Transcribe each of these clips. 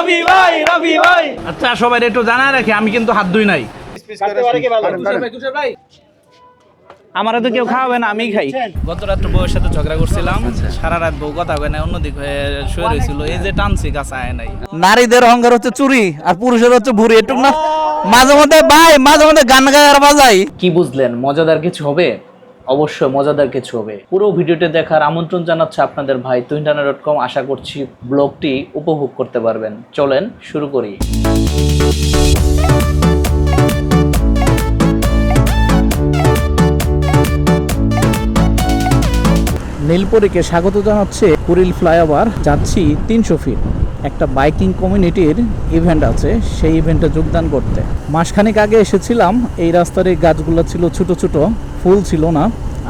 রবি ভাই রবি ভাই। আচ্ছা সবাই একটু জানা রাখি আমি কিন্তু হাত ধুই নাই। আমারা তো কেউ খাওয়াবে না আমি খাই। গত রাত্রে বউয়ের সাথে ঝগড়া করছিলাম সারা রাত বউ কথা হয় না অন্যদিক হয়ে শুয়ে রয়েছিল এই যে টানছি গাছ আয় নাই। নারীদের অহংকার হচ্ছে চুরি আর পুরুষের হচ্ছে ভুরি। এটুক না মাঝে মধ্যে ভাই মাঝে মধ্যে গান গায় আর বাজাই কি বুঝলেন? মজাদার কিছু হবে? অবশ্যই মজাদার কিছু হবে। পুরো ভিডিওটি দেখার আমন্ত্রণ জানাচ্ছে আপনাদের ভাই তুইন্টানা ডট কম আশা করছি ব্লগটি উপভোগ করতে পারবেন। চলেন শুরু করি। নীলপরীকে স্বাগত জানাচ্ছে কুরিল ফ্লাইওভার, যাচ্ছি তিনশো ফিট একটা বাইকিং কমিউনিটির ইভেন্ট আছে, সেই ইভেন্টে যোগদান করতে। মাসখানেক আগে এসেছিলাম, এই রাস্তার এই গাছগুলো ছিল ছোট ছোট, ফুল ছিল না।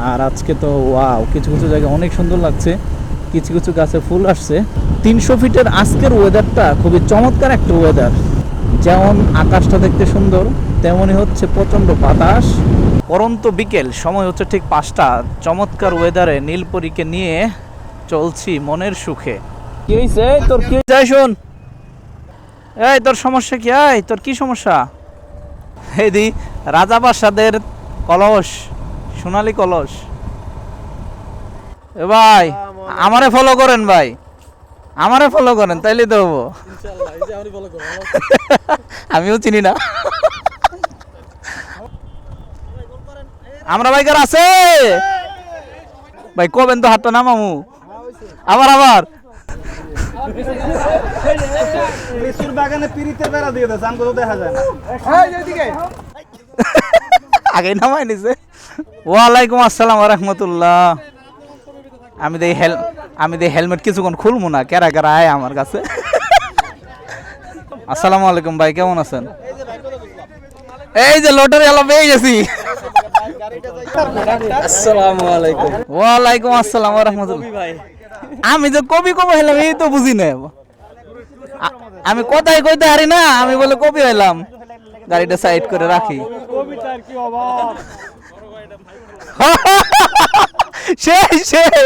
আর আজকে তো ওয়াও, কিছু কিছু জায়গায় অনেক সুন্দর লাগছে, কিছু কিছু গাছে ফুল আসছে। তিনশো ফিটের আজকের ওয়েদারটা খুবই চমৎকার একটা ওয়েদার যেমন আকাশটা দেখতে সুন্দর তেমনই হচ্ছে প্রচণ্ড বাতাস। পরন্ত বিকেল, সময় হচ্ছে ঠিক পাঁচটা। চমৎকার ওয়েদারে নীলপরীকে নিয়ে চলছি মনের সুখে। কি হয়েছে তোর কি হয়েছে শোন এই তোর সমস্যা কি এই তোর কি সমস্যা এই দি রাজা বাসাদের কলস সোনালী কলস এ ভাই আমারে ফলো করেন ভাই আমারে ফলো করেন তাইলে তো হব আমিও চিনি না আমরা বাইকার আছে ভাই কবেন তো হাতটা নামামু আবার আবার লিচুর বাগানে পিরিতের বেড়া দিয়ে দেয় জান কোথাও দেখা যায় না। আগে নামাই নিছে। ওয়ালাইকুম আসসালাম রহমতুল্লাহ। আমি দেই হেল আমি দেই হেলমেট কিছুক্ষণ খুলবো না কেরা কেরা আয় আমার কাছে। আসসালামু আলাইকুম ভাই কেমন আছেন? এই যে লটারি আলো পেয়ে গেছি। আসসালামু আলাইকুম। ওয়ালাইকুম আসসালাম রহমতুল্লাহ। আমি যে কবি কবি হইলাম, এই তো বুঝি না আমি কথাই কইতে হারি না, আমি বলে কবি হইলাম। গাড়িটা সাইড করে রাখি। সেই সেই।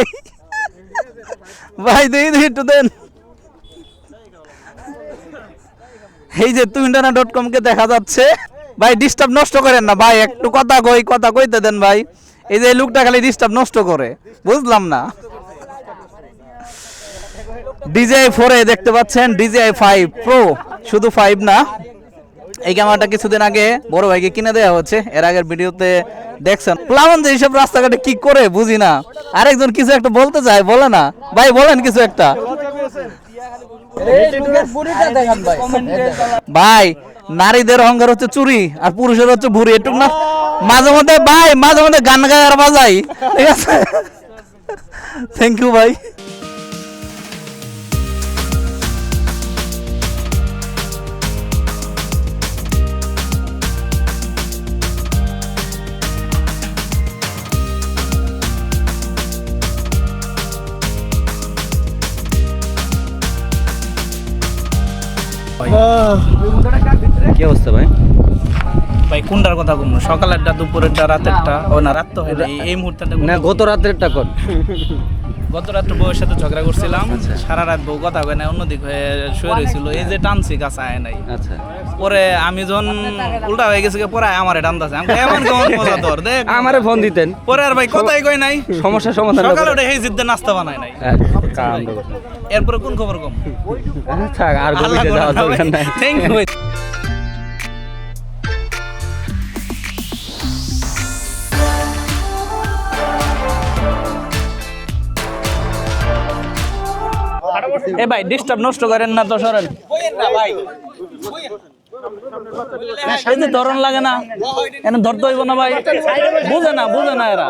ভাই একটু দেন। এই যে তুইন্টানা ডট কম কে দেখা যাচ্ছে। ভাই ডিস্টার্ব নষ্ট করেন না, ভাই, একটু কথা কই, কথা কইতে দেন, ভাই। এই যে লোকটা খালি ডিস্টার্ব নষ্ট করে। বুঝলাম না। ডিজিআই ফোরে দেখতে পাচ্ছেন ডিজিআই ফাইভ প্রো শুধু ফাইভ না। এই ক্যামেরাটা কিছুদিন আগে বড় ভাইকে কিনে দেওয়া হচ্ছে, এর আগের ভিডিওতে দেখছেন। প্লাবন যে এইসব রাস্তাঘাটে কি করে বুঝি না। আরেকজন কিছু একটা বলতে চায়, বলে না। ভাই, বলেন কিছু একটা। ভাই, নারীদের অহংকার হচ্ছে চুরি, আর পুরুষের হচ্ছে ভুরি, এটুক না? মাঝে মধ্যে, ভাই, মাঝে মধ্যে গান গায় আর বাজাই ঠিক আছে? থ্যাংক ইউ ভাই। কি অবস্থা ভাই? ভাই কোনটার কথা কম সকালেরটা দুপুরেরটা রাতেরটা? ও না রাত তো হয় এই- মুহূর্তটা না গত রাত্রেরটা কর। গত রাত্রে বউয়ের সাথে ঝগড়া করছিলাম। সারা রাত বউ কথা হয় না অন্যদিক হয়ে শুয়ে রয়েছিল এই যে টানছি গাছ আয় নাই। আচ্ছা। পরে আমি যখন উল্টা হয়ে গেছে পরে আমারে টানতেছে। আমি এমন কেমন মজা তোর? দেখ। আমারে ফোন দিতেন। পরে আর ভাই কথাই কই নাই। সমস্যা সমাধান সকালে উঠে এই জিদ্দে নাস্তা বানাই নাই। এরপরে কোন খবর কম? থাক আর গভীরে যাওয়ার দরকার নাই। থ্যাংক ইউ এ ভাই ডিস্টার্ব নষ্ট করেন না তো সরেন। এই যে ধরন লাগে না এনে ধরতে হইব না ভাই। বুঝে না বুঝে না এরা।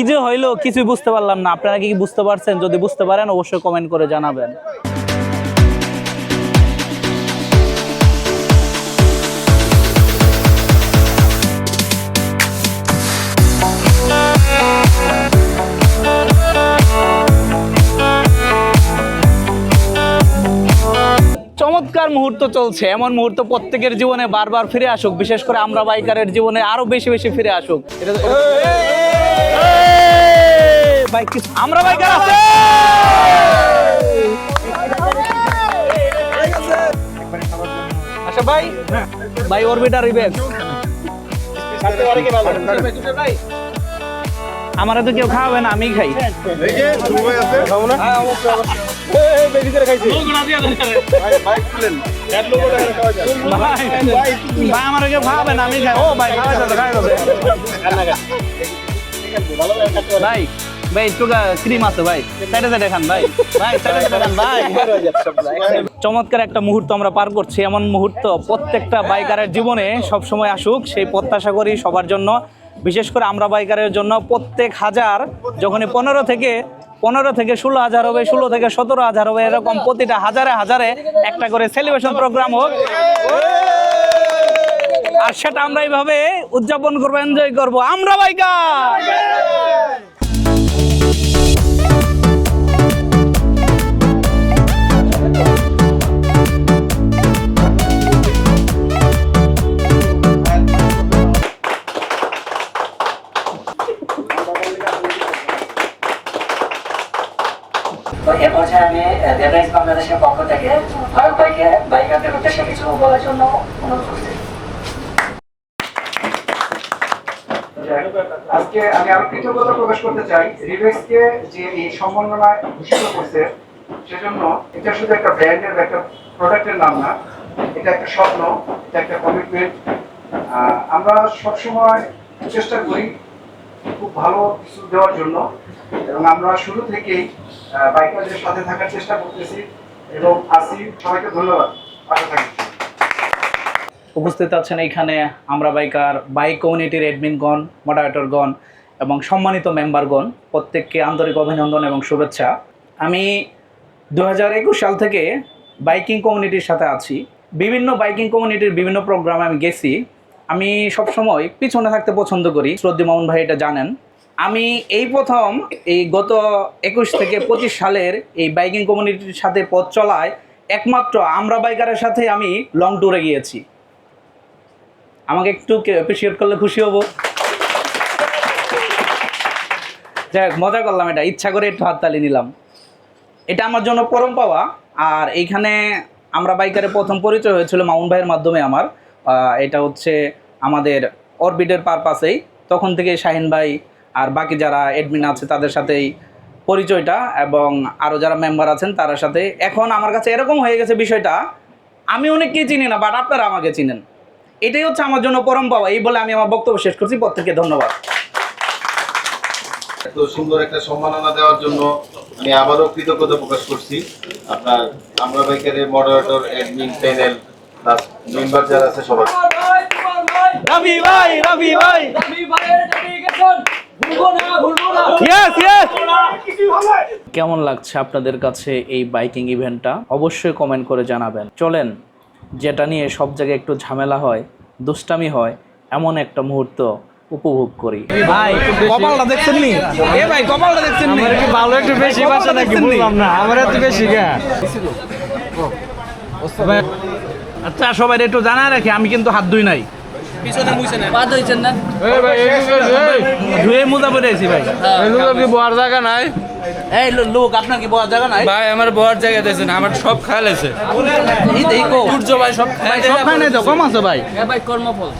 কি যে হইল কিছুই বুঝতে পারলাম না। আপনারা কি বুঝতে পারছেন? যদি বুঝতে পারেন, অবশ্যই কমেন্ট করে জানাবেন। চমৎকার মুহূর্ত চলছে। এমন মুহূর্ত প্রত্যেকের জীবনে বারবার ফিরে আসুক। বিশেষ করে আমরা বাইকারের জীবনে আরও বেশি বেশি ফিরে আসুক। এটা কিছু- আমরা বাইকার আছে! আচ্ছা ভাই। ভাই অরবিটার আমারা তো কেউ খাওয়াবে না আমি খাই। ভাই, আমার কেউ খাওয়াবে না আমি খাই। ও, ভাই, খাওয়া যাবে খাওয়া যাবে। ভাই। ভাই, একটু ক্রিম আছে ভাই। সাইডে সাইডে খান ভাই। ভাই সাইডে সাইডে খান ভাই। চমৎকার একটা মুহূর্ত আমরা পার করছি। এমন মুহূর্ত প্রত্যেকটা বাইকারের জীবনে সব সময় আসুক। সেই প্রত্যাশা করি সবার জন্য। বিশেষ করে আমরা বাইকারের জন্য প্রত্যেক হাজার, যখনই পনেরো থেকে পনেরো থেকে ষোলো হাজার হবে, ষোলো থেকে সতেরো হাজার হবে, এরকম প্রতিটা হাজারে হাজারে একটা করে সেলিব্রেশন প্রোগ্রাম হোক। আর সেটা আমরা এইভাবে উদযাপন করব এনজয় করব। আমরা বাইকার! আজকে আমি আরও কৃতজ্ঞতা প্রকাশ করতে চাই রিভেক্সকে যে এই সম্মাননায় ভূষিত করছে, সেজন্য এটা শুধু একটা ব্র্যান্ডের একটা প্রোডাক্টের নাম না, এটা একটা স্বপ্ন, এটা একটা কমিটমেন্ট আমরা সবসময় চেষ্টা করি খুব ভালো কিছু দেওয়ার জন্য এবং আমরা শুরু থেকেই বাইকারদের সাথে থাকার চেষ্টা করতেছি এবং আসি। সবাইকে ধন্যবাদ। পাশে থাকি উপস্থিত আছেন এখানে আমরা বাইকার বাইক কমিউনিটির অ্যাডমিনগণ মডারেটরগণ এবং সম্মানিত মেম্বারগণ প্রত্যেককে আন্তরিক অভিনন্দন এবং শুভেচ্ছা। আমি দু হাজার একুশ সাল থেকে বাইকিং কমিউনিটির সাথে আছি। বিভিন্ন বাইকিং কমিউনিটির বিভিন্ন প্রোগ্রামে আমি গেছি। আমি সবসময় পিছনে থাকতে পছন্দ করি, শ্রদ্ধি মামুন ভাই এটা জানেন। আমি এই প্রথম এই গত একুশ থেকে পঁচিশ সালের এই বাইকিং কমিউনিটির সাথে পথ চলায় একমাত্র আমরা বাইকারের সাথে আমি লং ট্যুরে গিয়েছি। আমাকে একটু অ্যাপ্রিসিয়েট করলে খুশি হব। যাই হোক, মজা করলাম এটা। ইচ্ছা করে একটু হাততালি নিলাম। এটা আমার জন্য পরম পাওয়া। আর এইখানে আমরা বাইকারে প্রথম পরিচয় হয়েছিল মাউন ভাইয়ের মাধ্যমে আমার। এটা হচ্ছে আমাদের অরবিটের পারপাসেই। তখন থেকে শাহিন ভাই আর বাকি যারা অ্যাডমিন আছে তাদের সাথেই পরিচয়টা এবং আরও যারা মেম্বার আছেন তার সাথে। এখন আমার কাছে এরকম হয়ে গেছে বিষয়টা। আমি অনেককেই চিনি না বাট আপনারা আমাকে চিনেন। এটাই হচ্ছে আমার জন্য পরম পাওয়া। এই বলে আমি আমার বক্তব্য শেষ করছি। প্রত্যেককে ধন্যবাদ। এত সুন্দর একটা সম্মাননা দেওয়ার জন্য আমি আবারও কৃতজ্ঞতা প্রকাশ করছি। আপনার আমরা বাইকারের moderator admin panel plus member যারা আছে সবাই। রবি ভাই রবি ভাই! কেমন লাগছে আপনাদের কাছে এই বাইকিং ইভেন্টটা অবশ্যই কমেন্ট করে জানাবেন। চলেন যেটা নিয়ে সব জায়গায় একটু ঝামেলা হয় দুষ্টামি হয় এমন একটা মুহূর্ত উপভোগ করি। ভাই কপালটা দেখছেন নি? এ ভাই কপালটা দেখছেন নি? কি ভালো একটু বেশি বাসা নাকি বুঝলাম না? আমার এত বেশি গা আচ্ছা সবাই একটু জানা রাখি আমি কিন্তু হাত ধুই নাই। ধুয়ে মোজা পরে আছি ভাই। কি বড় জায়গা নাই? এই লোক আপনার কি বলার জায়গা নাই ভাই আমার বড় জায়গা দিয়েছেন আমার সব খায়াল আছে এই সূর্য ভাই সব ভাই সব খাই নাই তো কম আছে ভাই ভাই কর্মফল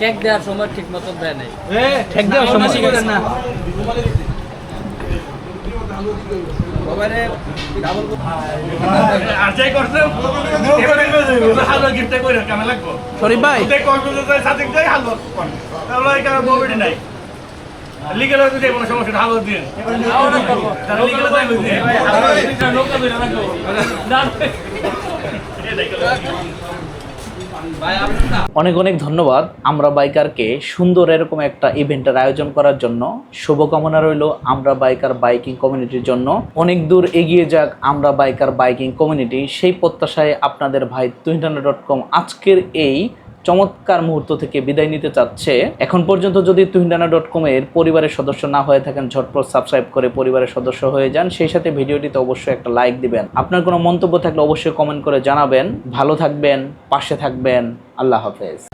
কেক দেওয়ার সময় ঠিক মতো দেয় নাই ঠেক দেওয়ার সময় না শরীফ ভাই অনেক অনেক ধন্যবাদ। আমরা বাইকারকে সুন্দর এরকম একটা ইভেন্টের আয়োজন করার জন্য। শুভকামনা রইল আমরা বাইকার বাইকিং কমিউনিটির জন্য। অনেক দূর এগিয়ে যাক আমরা বাইকার বাইকিং কমিউনিটি সেই প্রত্যাশায় আপনাদের ভাই টুইন্টারনেট ডট কম আজকের এই চমৎকার মুহূর্ত থেকে বিদায় নিতে চাচ্ছে। এখন পর্যন্ত যদি তুহিনডানা ডট কমের পরিবারের সদস্য না হয়ে থাকেন, ঝটপট সাবস্ক্রাইব করে পরিবারের সদস্য হয়ে যান। সেই সাথে ভিডিওটিতে অবশ্যই একটা লাইক দিবেন। আপনার কোনো মন্তব্য থাকলে অবশ্যই কমেন্ট করে জানাবেন। ভালো থাকবেন, পাশে থাকবেন। আল্লাহ হাফেজ।